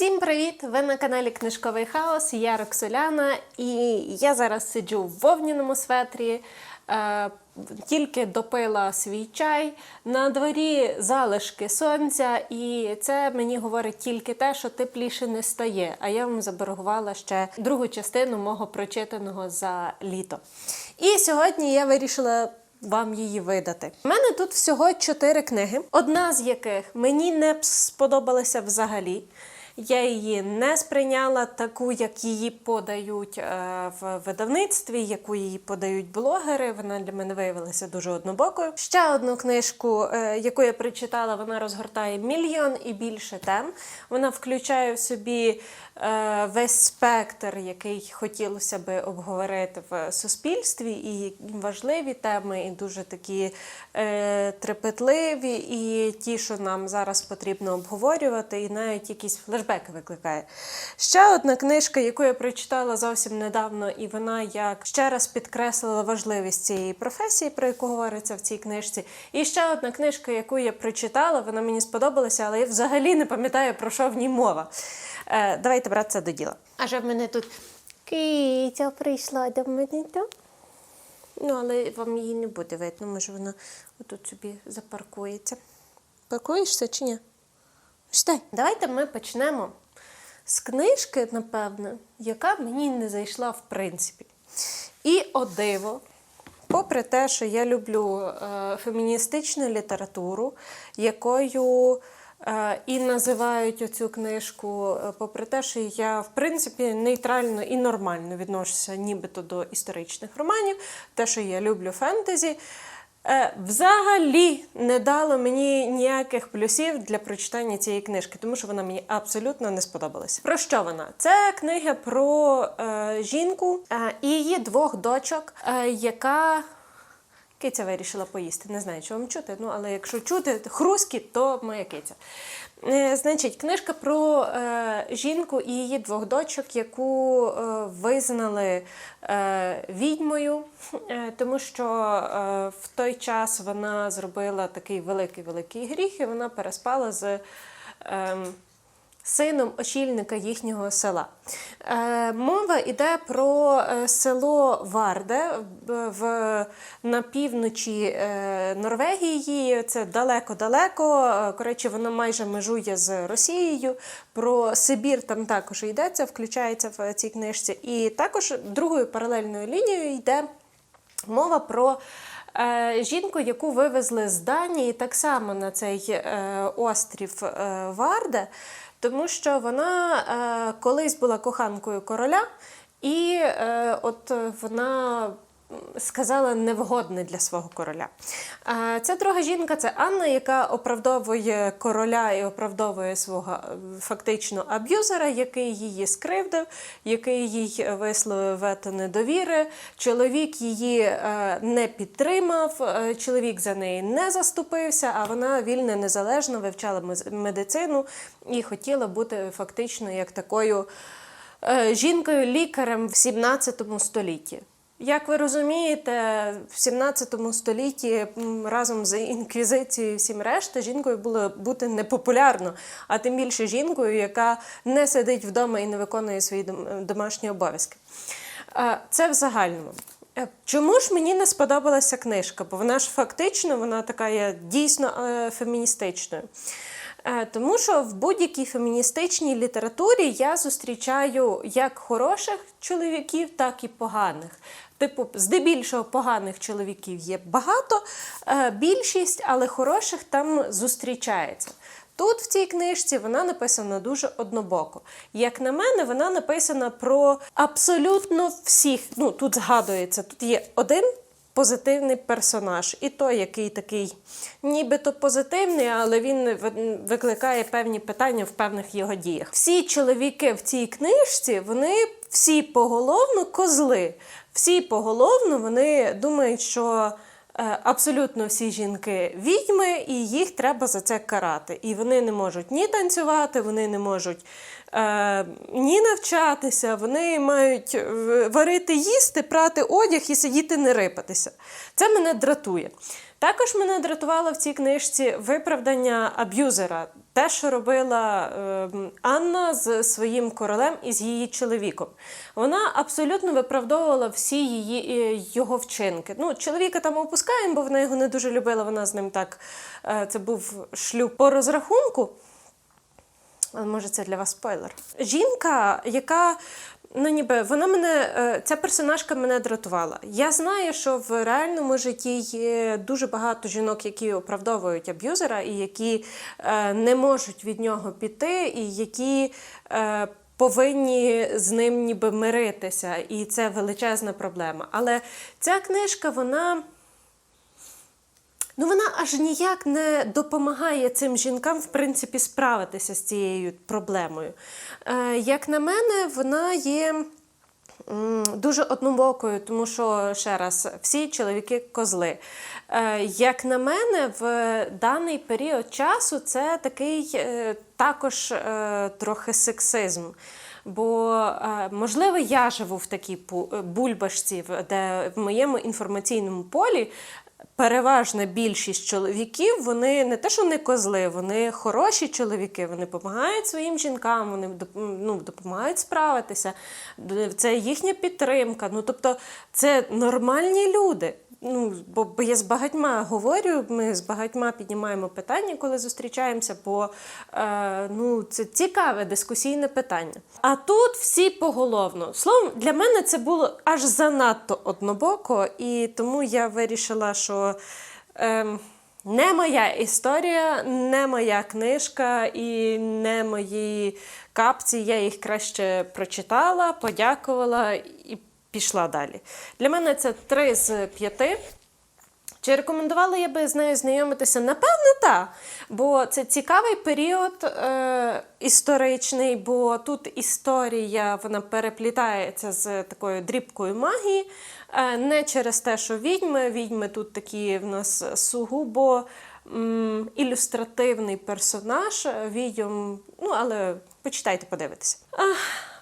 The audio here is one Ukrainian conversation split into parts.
Всім привіт! Ви на каналі Книжковий Хаос. Я Роксоляна, і я зараз сиджу в вовняному светрі. Е, тільки допила свій чай. На дворі залишки сонця, і це мені говорить тільки те, що тепліше не стає. А я вам заборгувала ще другу частину мого прочитаного за літо. І сьогодні я вирішила вам її видати. У мене тут всього чотири книги, одна з яких мені не сподобалася взагалі. Я її не сприйняла таку, як її подають е, в видавництві, яку її подають блогери. Вона для мене виявилася дуже однобокою. Ще одну книжку, е, яку я прочитала, вона розгортає мільйон і більше тем. Вона включає в собі е, весь спектр, який хотілося би обговорити в суспільстві, і важливі теми, і дуже такі трепетливі, і ті, що нам зараз потрібно обговорювати, і навіть якісь флешбеки викликає. Ще одна книжка, яку я прочитала зовсім недавно, і вона як ще раз підкреслила важливість цієї професії, про яку говориться в цій книжці. І ще одна книжка, яку я прочитала, вона мені сподобалася, але я взагалі не пам'ятаю, про що в ній мова. Е, давайте братися до діла. А вже в мене тут киця прийшла до мене, так? Ну, але вам її не буде видно, може вона отут собі запаркується. Паркуєшся чи ні? Читай. Давайте ми почнемо з книжки, напевно, яка мені не зайшла в принципі. І о диво, попри те, що я люблю е, феміністичну літературу, якою е, і називають оцю книжку, е, попри те, що я, в принципі, нейтрально і нормально відношуся нібито до історичних романів, те, що я люблю фентезі. Е, Взагалі не дало мені ніяких плюсів для прочитання цієї книжки, тому що вона мені абсолютно не сподобалася. Про що вона? Це книга про е, жінку е, і її двох дочок, е, яка киця вирішила поїсти. Не знаю, чи вам чути, ну але якщо чути хрускіт, то моя киця. Е, Значить, книжка про е, жінку і її двох дочок, яку е, визнали е, відьмою, е, тому що е, в той час вона зробила такий великий-великий гріх, і вона переспала з. Е, Сином очільника їхнього села. Е, мова йде про е, село Варде в, в, на півночі е, Норвегії. Це далеко-далеко. Е, Коротше, воно майже межує з Росією. Про Сибір там також йдеться, включається в цій книжці. І також другою паралельною лінією йде мова про. Е, Жінку, яку вивезли з Данії так само на цей е, острів е, Варде, тому що вона е, колись була коханкою короля, і е, от вона сказала невгодне для свого короля. Ця друга жінка це Анна, яка оправдовує короля і оправдовує свого е, фактично аб'юзера, який її скривдив, який їй висловив вето недовіри. Чоловік її е, не підтримав, е, чоловік за неї не заступився, а вона вільно незалежно вивчала медицину і хотіла бути фактично як такою е, жінкою-лікарем в 17 столітті. Як ви розумієте, в 17 столітті разом з інквізицією всім решта жінкою було бути непопулярно, а тим більше жінкою, яка не сидить вдома і не виконує свої домашні обов'язки. Е, Це в загальному. Е, Чому ж мені не сподобалася книжка? Бо вона ж фактично вона така є дійсно е, феміністичною. Тому що в будь-якій феміністичній літературі я зустрічаю як хороших чоловіків, так і поганих. Типу, здебільшого поганих чоловіків є багато, е, більшість, але хороших там зустрічається. Тут в цій книжці вона написана дуже однобоко. Як на мене, вона написана про абсолютно всіх. Ну тут згадується, тут є один позитивний персонаж, і той, який такий, нібито позитивний, але він викликає певні питання в певних його діях. Всі чоловіки в цій книжці, вони всі поголовно козли. Всі поголовно вони думають, що. е, Абсолютно всі жінки відьми, і їх треба за це карати. І вони не можуть ні танцювати, вони не можуть е, ні навчатися, вони мають варити, їсти, прати одяг і сидіти не рипатися. Це мене дратує. Також мене дратувало в цій книжці виправдання аб'юзера, те, що робила е, Анна з своїм королем і з її чоловіком. Вона абсолютно виправдовувала всі її е, його вчинки. Ну, чоловіка там опускаємо, бо вона його не дуже любила. Вона з ним так. е, це був шлюб по розрахунку. Але може це для вас спойлер. Жінка, яка. Ну, ніби вона мене, е, ця персонажка мене дратувала. Я знаю, що в реальному житті є дуже багато жінок, які оправдовують аб'юзера і які е, не можуть від нього піти, і які е, повинні з ним ніби миритися. І це величезна проблема. Але ця книжка, вона. Ну, вона аж ніяк не допомагає цим жінкам, в принципі, справитися з цією проблемою. Е, як на мене, вона є дуже однобокою, тому що, ще раз, всі чоловіки козли. Е, як на мене, в даний період часу це такий е, також е, трохи сексизм. Бо, можливо, я живу в такій бульбашці, де в моєму інформаційному полі переважна більшість чоловіків, вони не те, що не козли, вони хороші чоловіки, вони допомагають своїм жінкам, вони ну, допомагають справитися. Це їхня підтримка. Ну, тобто, це нормальні люди. Ну, бо, я з багатьма говорю, ми з багатьма піднімаємо питання, коли зустрічаємося, бо е, ну, це цікаве дискусійне питання. А тут всі поголовно. Словом, для мене це було аж занадто однобоко, і тому я вирішила, що. Е, не моя історія, не моя книжка і не мої капці. Я їх краще прочитала, подякувала і пішла далі. Для мене це три з п'яти. Чи рекомендувала я би з нею знайомитися? Напевно, так. Бо це цікавий період е, історичний, бо тут історія вона переплітається з такою дрібкою магії. Е, не через те, що відьми. Відьми тут такі в нас сугубо м, ілюстративний персонаж. Відьом, ну але почитайте, подивитися. Ах,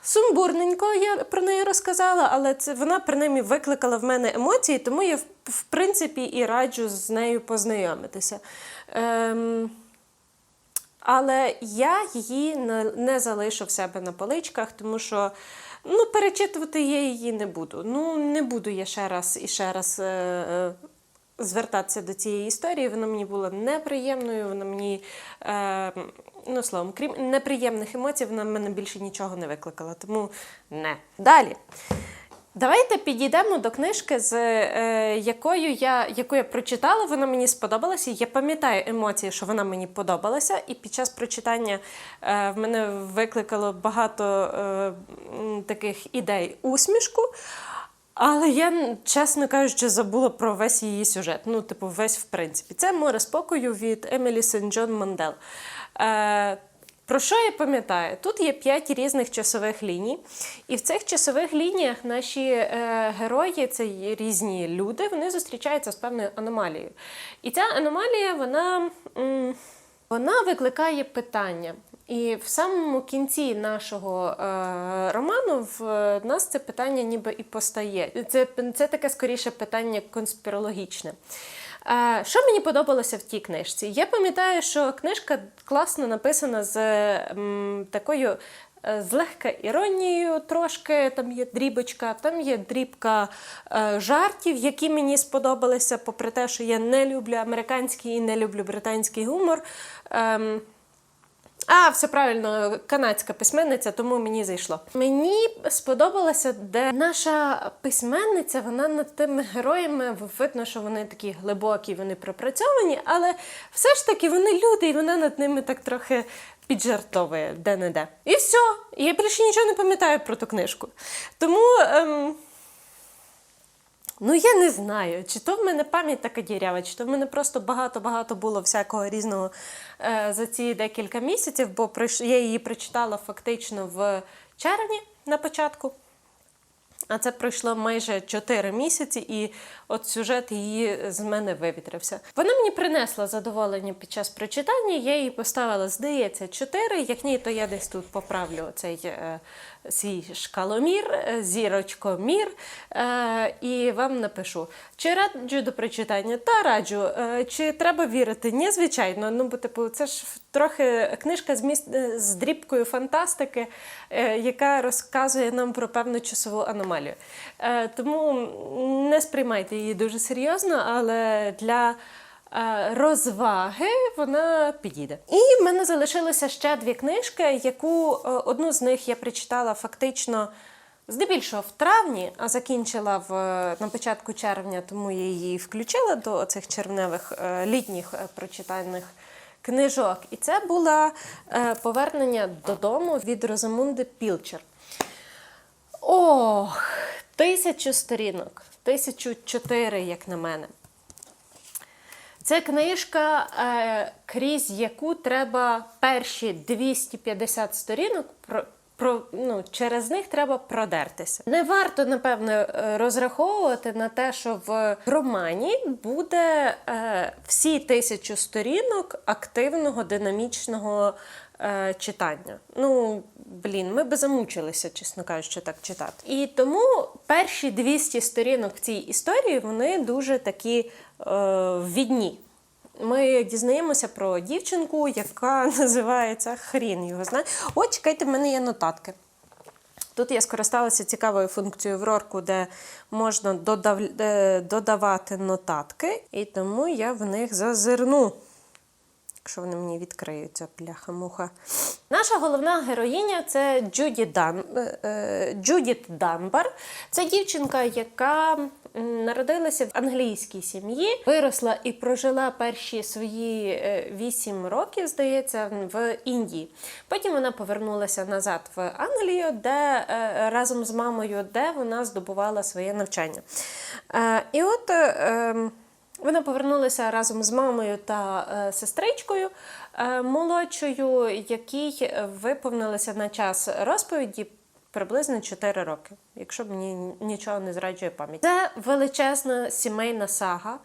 Сумбурненько я про неї розказала, але це вона принаймні викликала в мене емоції, тому я в, принципі і раджу з нею познайомитися. Ем, але я її не, не залишу в себе на поличках, тому що ну, перечитувати я її не буду. Ну, не буду я ще раз і ще раз. Е, е, Звертатися до цієї історії, вона мені була неприємною, вона мені, е, ну словом, крім неприємних емоцій, вона в мене більше нічого не викликала. Тому не. Далі. Давайте підійдемо до книжки, з е, якою я, яку я прочитала, вона мені сподобалася. Я пам'ятаю емоції, що вона мені подобалася, і під час прочитання е, в мене викликало багато е, таких ідей усмішку. Але я, чесно кажучи, забула про весь її сюжет. Ну, типу, весь в принципі. Це море спокою від Емілі Сен Джон Мандел. Е, про що я пам'ятаю? Тут є п'ять різних часових ліній, і в цих часових лініях наші е, герої, це різні люди, вони зустрічаються з певною аномалією. І ця аномалія, вона, вона викликає питання. І в самому кінці нашого е, роману в нас це питання ніби і постає. Це, це таке скоріше питання конспірологічне. Е, Що мені подобалося в тій книжці? Я пам'ятаю, що книжка класно написана з такою. е, З легка іронією трошки, там є дрібочка, там є дрібка е, жартів, які мені сподобалися, попри те, що я не люблю американський і не люблю британський гумор. Ем, а, все правильно, канадська письменниця, тому мені зайшло. Мені сподобалося, де наша письменниця, вона над тими героями видно, що вони такі глибокі, вони пропрацьовані, але все ж таки вони люди, і вона над ними так трохи піджартовує де-не-де. І все. Я більше нічого не пам'ятаю про ту книжку. Тому. Ем... Ну, я не знаю, чи то в мене пам'ять така дірява, чи то в мене просто багато-багато було всякого різного е, за ці декілька місяців, бо я її прочитала фактично в червні на початку. А це пройшло майже 4 місяці, і от сюжет її з мене вивітрився. Вона мені принесла задоволення під час прочитання. Я їй поставила, здається, 4. Як ні, то я десь тут поправлю цей е, свій шкаломір, е, зірочкомір, е, і вам напишу. Чи раджу до прочитання? Та раджу. Е, чи треба вірити? Ні, звичайно. Ну, бо типу, це ж трохи книжка з міст з дрібкою фантастики, яка розказує нам про певну часову аномалію. Тому не сприймайте її дуже серйозно, але для розваги вона підійде. І в мене залишилося ще дві книжки, яку е, одну з них я прочитала фактично. Здебільшого в травні, а закінчила в, на початку червня, тому я її включила до цих червневих е, літніх е, прочитаних книжок. І це було е, повернення додому від Розамунди Пілчер. Ох, тисячу сторінок, тисячу чотири, як на мене. Це книжка, е, крізь яку треба перші 250 сторінок про. Ну, через них треба продертися. Не варто, напевно, е, розраховувати на те, що в романі буде е, всі тисячу сторінок активного, динамічного е, читання. Ну, блін, ми би замучилися, чесно кажучи, так читати. І тому перші 200 сторінок в цій історії вони дуже такі е, відні. Ми дізнаємося про дівчинку, яка називається Хрін його знає. О, чекайте, в мене є нотатки. Тут я скористалася цікавою функцією в Рорку, де можна додав... е, додавати нотатки, і тому я в них зазирну. Якщо вони мені відкриються, пляха-муха. Наша головна героїня це Джуді Дан... е, е, Джудіт Данбар. Це дівчинка, яка народилася в англійській сім'ї, виросла і прожила перші свої е, вісім років, здається, в Індії. Потім вона повернулася назад в Англію, де е, разом з мамою, де вона здобувала своє навчання. Е, І от. Вона повернулася разом з мамою та е, сестричкою е, молодшою, якій виповнилося на час розповіді приблизно 4 роки, якщо мені нічого не зраджує пам'ять. Це величезна сімейна сага,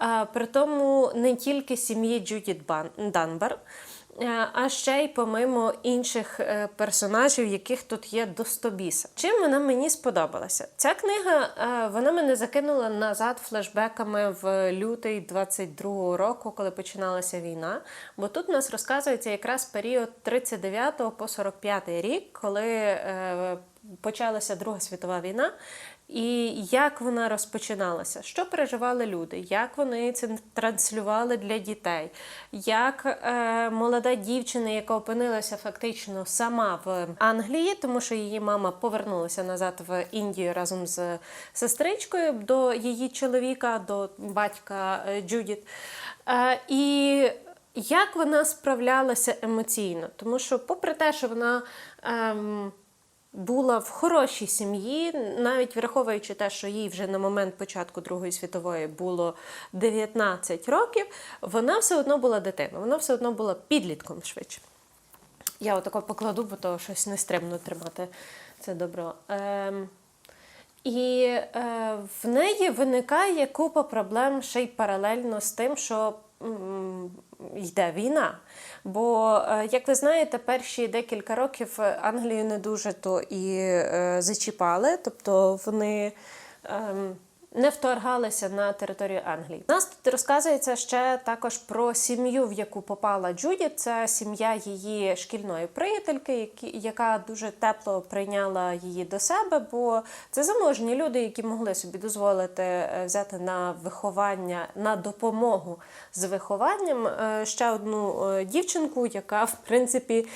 е, при тому не тільки сім'ї Джудіт Бан- Данбар. Е, А ще й помимо інших е, персонажів, яких тут є до стобіса. Чим вона мені сподобалася? Ця книга е, вона мене закинула назад флешбеками в лютий 22-го року, коли починалася війна. Бо тут у нас розказується якраз період 39 по 45 рік, коли почалася Друга світова війна. І як вона розпочиналася, що переживали люди, як вони це транслювали для дітей, як е, молода дівчина, яка опинилася фактично сама в Англії, тому що її мама повернулася назад в Індію разом з сестричкою до її чоловіка, до батька е, Джудіт. Е, і як вона справлялася емоційно, тому що, попри те, що вона. Ем, була в хорошій сім'ї, навіть враховуючи те, що їй вже на момент початку Другої світової було 19 років, вона все одно була дитиною, вона все одно була підлітком швидше. Я отако покладу, бо то щось нестримно тримати це добро. Ем, і е, в неї виникає купа проблем ще й паралельно з тим, що йде війна. Бо, е, як ви знаєте, перші декілька років Англію не дуже то і е, зачіпали, тобто вони. Не вторгалися на територію Англії. Нас тут розказується ще також про сім'ю, в яку попала Джуді. Це сім'я її шкільної приятельки, яка дуже тепло прийняла її до себе, бо це заможні люди, які могли собі дозволити е, взяти на виховання, на допомогу з вихованням е, ще одну е, дівчинку, яка в принципі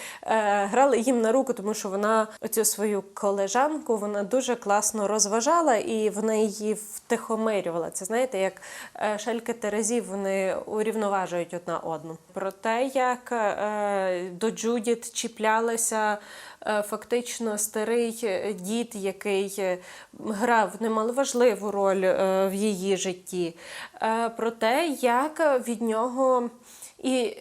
грала їм на руку, тому що вона оцю свою колежанку вона дуже класно розважала і вона її втихомирювала. Це знаєте, як е, шальки терезів вони урівноважують одна одну. Про те, як е, до Джудіт чіплялися е, фактично старий дід, який грав немаловажливу роль в її житті. Про те, як від нього і.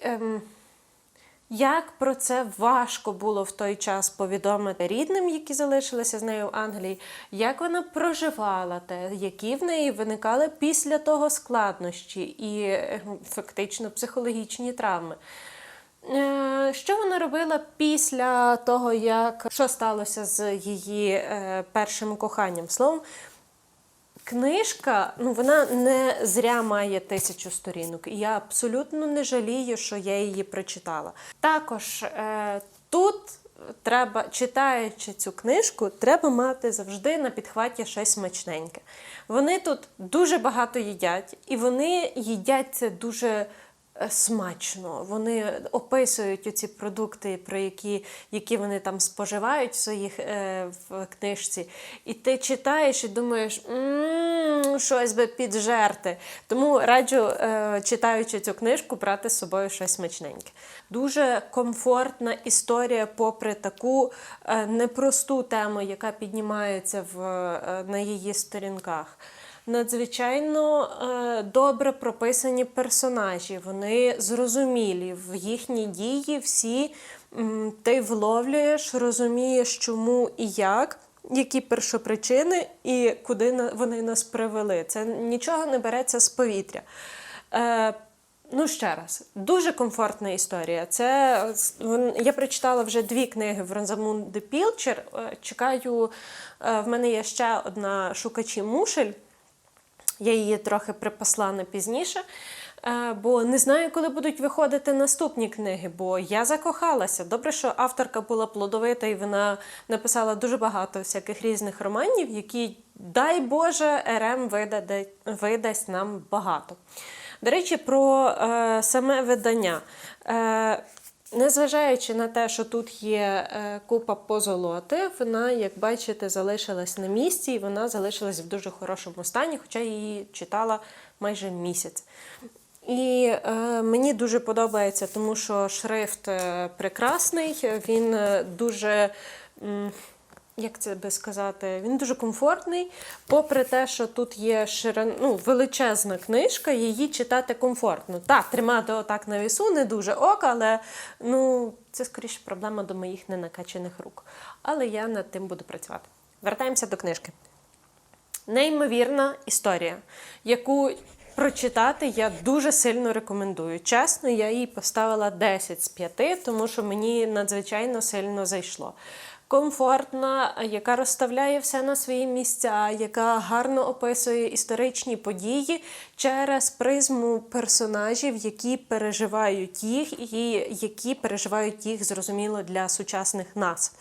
Як про це важко було в той час повідомити рідним, які залишилися з нею в Англії, як вона проживала те, які в неї виникали після того складнощі і е, фактично психологічні травми. Е, Що вона робила після того, як що сталося з її е, першим коханням? Словом, Книжка, ну вона не зря має тисячу сторінок, і я абсолютно не жалію, що я її прочитала. Також е, тут треба, читаючи цю книжку, треба мати завжди на підхваті щось смачненьке. Вони тут дуже багато їдять, і вони їдять це дуже смачно. Вони описують ці продукти, про які, які вони там споживають в своїх е, в книжці. І ти читаєш і думаєш, «М, щось би піджерти. Тому раджу, е, читаючи цю книжку, брати з собою щось смачненьке. Дуже комфортна історія, попри таку е, непросту тему, яка піднімається в, е, на її сторінках. Надзвичайно е, добре прописані персонажі, вони зрозумілі в їхні дії. Всі ти вловлюєш, розумієш, чому і як, які першопричини і куди вони нас привели. Це нічого не береться з повітря. Е, Ну, ще раз, дуже комфортна історія. Це я прочитала вже дві книги в Ронзамунди Пілчер. Чекаю, е, в мене є ще одна шукачі мушель. Я її трохи припасла на пізніше, е, бо не знаю, коли будуть виходити наступні книги, бо я закохалася. Добре, що авторка була плодовита і вона написала дуже багато всяких різних романів, які, дай Боже, РМ видасть нам багато. До речі, про е, саме видання. Е, Незважаючи на те, що тут є е, купа позолоти, вона, як бачите, залишилась на місці, і вона залишилась в дуже хорошому стані, хоча її читала майже місяць. І е, мені дуже подобається, тому що шрифт е, прекрасний, він е, дуже. м, як це би сказати, він дуже комфортний, попри те, що тут є ширин, ну, величезна книжка, її читати комфортно. Так, тримати отак на вісу не дуже ок, але ну, це скоріше проблема до моїх ненакачених рук. Але я над тим буду працювати. Вертаємося до книжки. Неймовірна історія, яку прочитати я дуже сильно рекомендую. Чесно, я їй поставила 10 з 5, тому що мені надзвичайно сильно зайшло. Комфортна, яка розставляє все на свої місця, яка гарно описує історичні події через призму персонажів, які переживають їх, і які переживають їх зрозуміло для сучасних нас.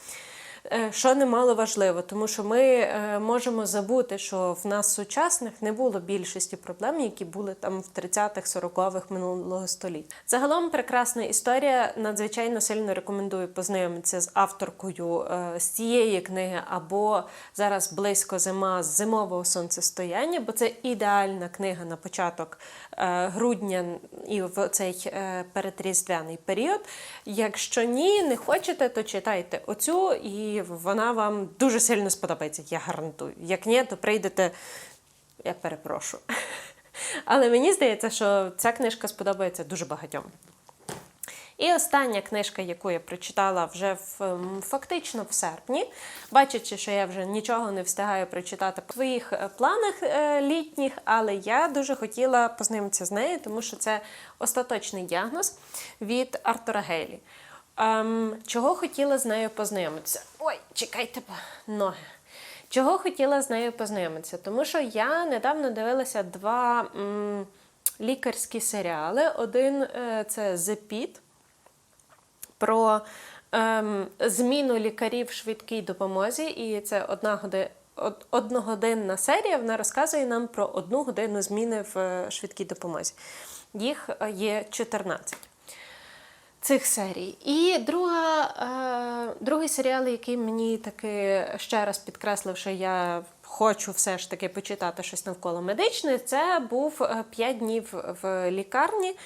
Е, Що немало важливо, тому що ми е, можемо забути, що в нас сучасних не було більшості проблем, які були там в 30-х, 40-х минулого століття. Загалом прекрасна історія. Надзвичайно сильно рекомендую познайомитися з авторкою е, з цієї книги, або зараз близько зима з зимового сонцестояння, бо це ідеальна книга на початок грудня і в цей передріздвяний період. Якщо ні, не хочете, то читайте оцю, і вона вам дуже сильно сподобається, я гарантую. Як ні, то прийдете, я перепрошую. Але мені здається, що ця книжка сподобається дуже багатьом. І остання книжка, яку я прочитала вже в, фактично в серпні, бачачи, що я вже нічого не встигаю прочитати по своїх е, планах е, літніх, але я дуже хотіла познайомитися з нею, тому що це остаточний діагноз від Артура Гейлі. Ем, чого хотіла з нею познайомитися? Ой, чекайте, ноги. Чого хотіла з нею познайомитися? Тому що я недавно дивилася два м, лікарські серіали. Один е, це The Pit, про ем, зміну лікарів в швидкій допомозі, і це одна годи, од, одногодинна серія. Вона розказує нам про одну годину зміни в е, швидкій допомозі. Їх е, є 14 цих серій. І друга, е, другий серіал, який мені таки ще раз підкреслив, що я хочу все ж таки почитати щось навколо медичне, це був е, «П'ять днів в лікарні.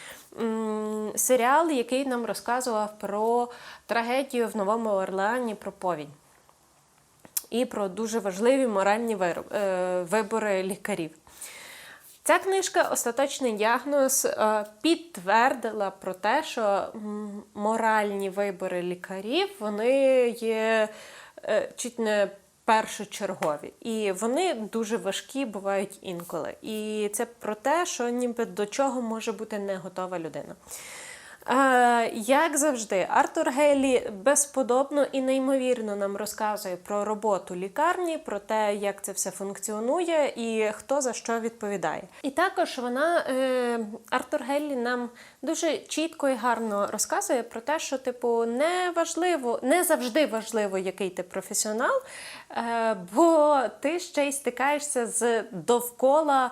Серіал, який нам розказував про трагедію в Новому Орлеані, про повінь. І про дуже важливі моральні е, вибори лікарів. Ця книжка Остаточний діагноз е, підтвердила про те, що моральні вибори лікарів вони є е, чуть не першочергові, і вони дуже важкі бувають інколи. І це про те, що ніби до чого може бути не готова людина. Е, як завжди, Артур Гейлі безподобно і неймовірно нам розказує про роботу лікарні, про те, як це все функціонує і хто за що відповідає. І також вона е, Артур Гейлі нам дуже чітко і гарно розказує про те, що типу не важливо, не завжди важливо, який ти професіонал, е, бо ти ще й стикаєшся з довкола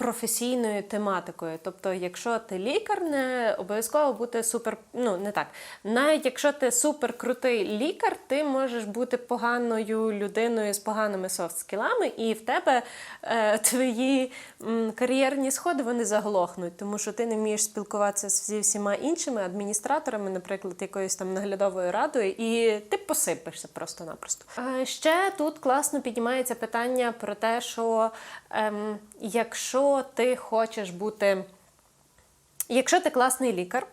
професійною тематикою. Тобто, якщо ти лікар, не обов'язково бути супер. Ну не так. Навіть якщо ти супер крутий лікар, ти можеш бути поганою людиною з поганими софт-скілами, і в тебе е, твої м, кар'єрні сходи вони заглохнуть, тому що ти не вмієш спілкуватися зі всіма іншими адміністраторами, наприклад, якоюсь там наглядовою радою, і ти посипешся просто-напросто. Е, ще тут класно піднімається питання про те, що ем, якщо ти хочеш бути. Якщо ти класний лікар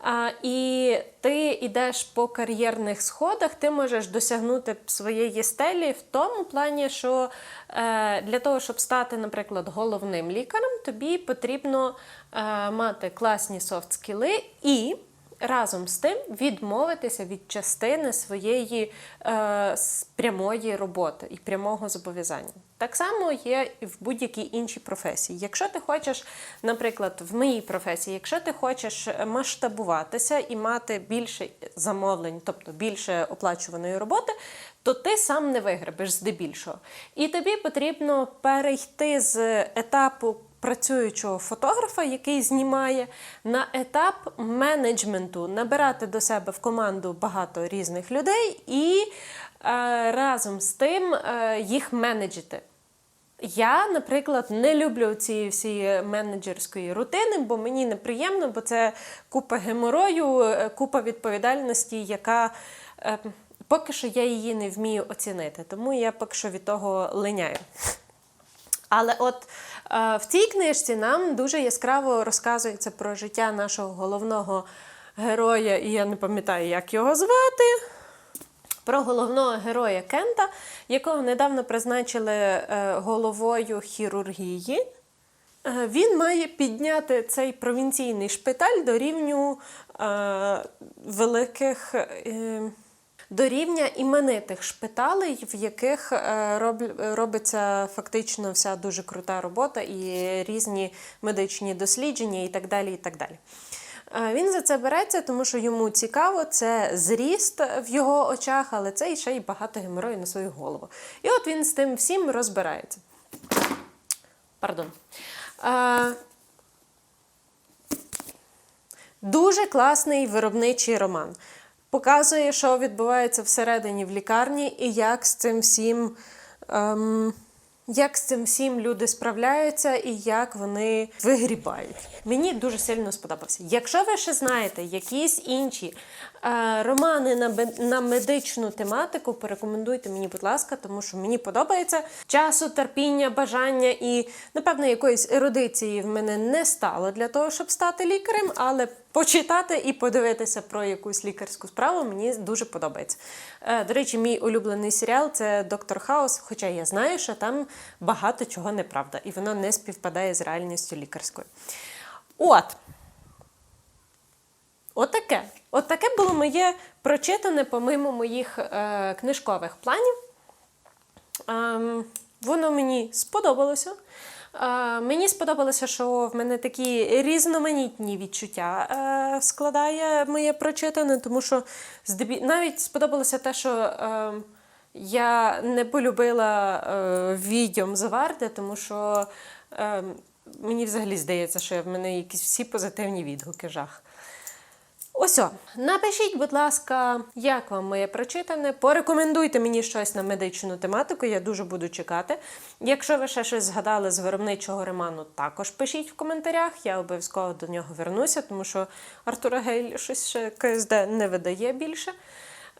а, і ти йдеш по кар'єрних сходах, ти можеш досягнути своєї стелі в тому плані, що е, для того, щоб стати, наприклад, головним лікарем, тобі потрібно е, мати класні софт-скіли і разом з тим відмовитися від частини своєї е, прямої роботи і прямого зобов'язання. Так само є і в будь-якій іншій професії. Якщо ти хочеш, наприклад, в моїй професії, якщо ти хочеш масштабуватися і мати більше замовлень, тобто більше оплачуваної роботи, то ти сам не вигребеш здебільшого. І тобі потрібно перейти з етапу працюючого фотографа, який знімає, на етап менеджменту, набирати до себе в команду багато різних людей і е, разом з тим е, їх менеджити. Я, наприклад, не люблю цієї всієї менеджерської рутини, бо мені неприємно, бо це купа геморою, е, купа відповідальності, яка е, поки що я її не вмію оцінити. Тому я поки що від того линяю. Але от в цій книжці нам дуже яскраво розказується про життя нашого головного героя, і я не пам'ятаю, як його звати. Про головного героя Кента, якого недавно призначили е, головою хірургії. Е, Він має підняти цей провінційний шпиталь до рівню е, великих. До рівня іменитих шпиталей, в яких е, робиться фактично вся дуже крута робота і різні медичні дослідження, і так далі. І так далі. Е, Він за це береться, тому що йому цікаво, це зріст в його очах, але це і ще й багато геморою на свою голову. І от він з тим всім розбирається. Пардон. Е, Дуже класний виробничий роман. Показує, що відбувається всередині в лікарні, і як з цим всім, ем, як з цим всім люди справляються і як вони вигрібають. Мені дуже сильно сподобався. Якщо ви ще знаєте якісь інші е, романи на, на медичну тематику, порекомендуйте мені, будь ласка, тому що мені подобається часу, терпіння, бажання і, напевно, якоїсь ерудиції в мене не стало для того, щоб стати лікарем, але почитати і подивитися про якусь лікарську справу мені дуже подобається. Е, До речі, мій улюблений серіал це Доктор Хаус, хоча я знаю, що там багато чого неправда, і воно не співпадає з реальністю лікарською. От. Отаке. Отаке було моє прочитане помимо моїх е, книжкових планів. Ем, воно мені сподобалося. Мені сподобалося, що в мене такі різноманітні відчуття е, складає моє прочитане, тому що навіть сподобалося те, що е, я не полюбила е, відьом Заварди, тому що мені взагалі здається, що в мене якісь всі позитивні відгуки жах. Ось, о, напишіть, будь ласка, як вам моє прочитане. Порекомендуйте мені щось на медичну тематику, я дуже буду чекати. Якщо ви ще щось згадали з виробничого роману, також пишіть в коментарях. Я обов'язково до нього вернуся, тому що Артура Гейль щось ще КСД не видає більше.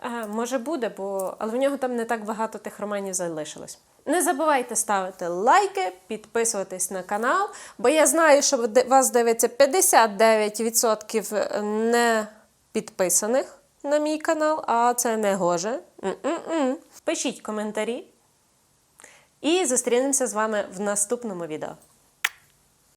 Е, може буде, бо але в нього там не так багато тих романів залишилось. Не забувайте ставити лайки, підписуватись на канал, бо я знаю, що вас дивиться 59% не підписаних на мій канал, а це не гоже. М-м-м. Пишіть коментарі і зустрінемося з вами в наступному відео.